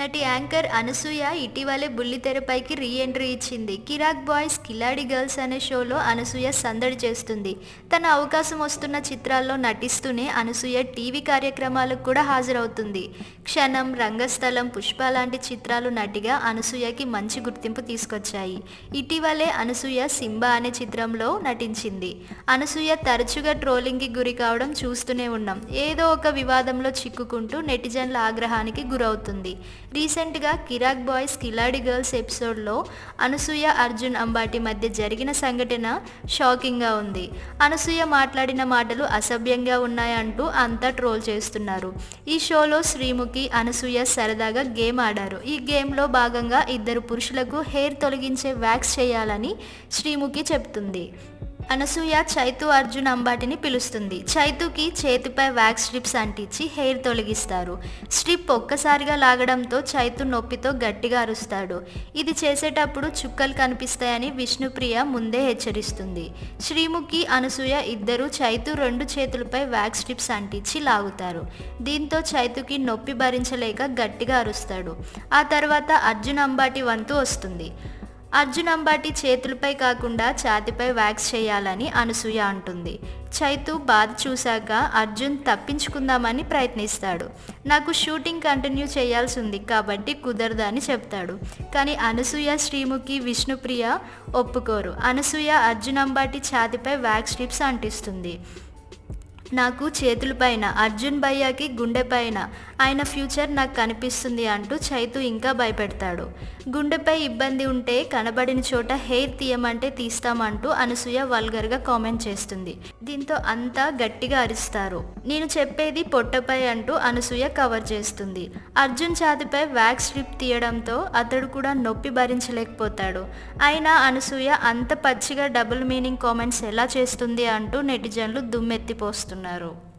నటి యాంకర్ అనసూయ ఇటీవలే బుల్లితెరపైకి re entry ఇచ్చింది. కిరాక్ బాయ్స్ కిలాడి గర్ల్స్ అనే షోలో అనసూయ సందడి చేస్తుంది. తన అవకాశం వస్తున్న చిత్రాల్లో నటిస్తూనే అనసూయ టీవీ కార్యక్రమాలకు కూడా హాజరవుతుంది. క్షణం రంగస్థలం పుష్ప లాంటి చిత్రాలు నటిగా అనసూయకి మంచి గుర్తింపు తీసుకొచ్చాయి. ఇటీవలే అనసూయ సింబా అనే చిత్రంలో నటించింది. అనసూయ తరచుగా ట్రోలింగ్కి గురి కావడం చూస్తూనే ఉన్నాం. ఏదో ఒక వివాదంలో చిక్కుకుంటూ నెటిజన్ల ఆగ్రహానికి గురవుతుంది. రీసెంట్గా కిరాక్ బాయ్స్ కిలాడి గర్ల్స్ ఎపిసోడ్లో అనసూయ అర్జున్ అంబాటి మధ్య జరిగిన సంఘటన షాకింగ్గా ఉంది. అనసూయ మాట్లాడిన మాటలు అసభ్యంగా ఉన్నాయంటూ అంతా ట్రోల్ చేస్తున్నారు. ఈ షోలో శ్రీముఖి అనసూయ సరదాగా గేమ్ ఆడారు. ఈ గేమ్లో భాగంగా ఇద్దరు పురుషులకు హెయిర్ తొలగించే వ్యాక్స్ చేయాలని శ్రీముఖి చెప్తుంది. అనసూయ చైతు అర్జున్ అంబాటిని పిలుస్తుంది. చైతుకి చేతిపై వ్యాక్స్ స్ట్రిప్స్ అంటించి హెయిర్ తొలగిస్తారు. స్ట్రిప్ ఒక్కసారిగా లాగడంతో చైతు నొప్పితో గట్టిగా అరుస్తాడు. ఇది చేసేటప్పుడు చుక్కలు కనిపిస్తాయని విష్ణుప్రియ ముందే హెచ్చరిస్తుంది. శ్రీముఖి అనసూయ ఇద్దరు చైతు రెండు చేతులపై వ్యాక్స్ స్ట్రిప్స్ అంటించి లాగుతారు. దీంతో చైతుకి నొప్పి భరించలేక గట్టిగా అరుస్తాడు. ఆ తర్వాత అర్జున్ అంబాటి వంతు వస్తుంది. అర్జున్ అంబాటి చేతులపై కాకుండా ఛాతిపై వ్యాక్స్ చేయాలని అనసూయ అంటుంది. చైతు బాధ చూశాక అర్జున్ తప్పించుకుందామని ప్రయత్నిస్తాడు. నాకు షూటింగ్ కంటిన్యూ చేయాల్సి ఉంది కాబట్టి కుదరదు అని చెప్తాడు. కానీ అనసూయ శ్రీముఖి విష్ణుప్రియ ఒప్పుకోరు. అనసూయ అర్జున్ అంబాటి ఛాతిపై వ్యాక్స్ స్ట్రిప్స్ అంటిస్తుంది. నాకు చేతులపైన అర్జున్ భయ్యాకి గుండెపైన ఆయన ఫ్యూచర్ నాకు కనిపిస్తుంది అంటూ చైతు ఇంకా భయపెడతాడు. గుండెపై ఇబ్బంది ఉంటే కనబడిన చోట హెయిర్ తీయమంటే తీస్తామంటూ అనసూయ వల్గర్గా కామెంట్ చేస్తుంది. దీంతో అంతా గట్టిగా అరుస్తారు. నేను చెప్పేది పొట్టపై అంటూ అనసూయ కవర్ చేస్తుంది. అర్జున్ ఛాతిపై వ్యాక్స్ స్ట్రిప్ తీయడంతో అతడు కూడా నొప్పి భరించలేకపోతాడు. అయినా అనసూయ అంత పచ్చిగా డబుల్ మీనింగ్ కామెంట్స్ ఎలా చేస్తుంది అంటూ నెటిజన్లు దుమ్మెత్తిపోస్తున్నారు ఉన్నారు.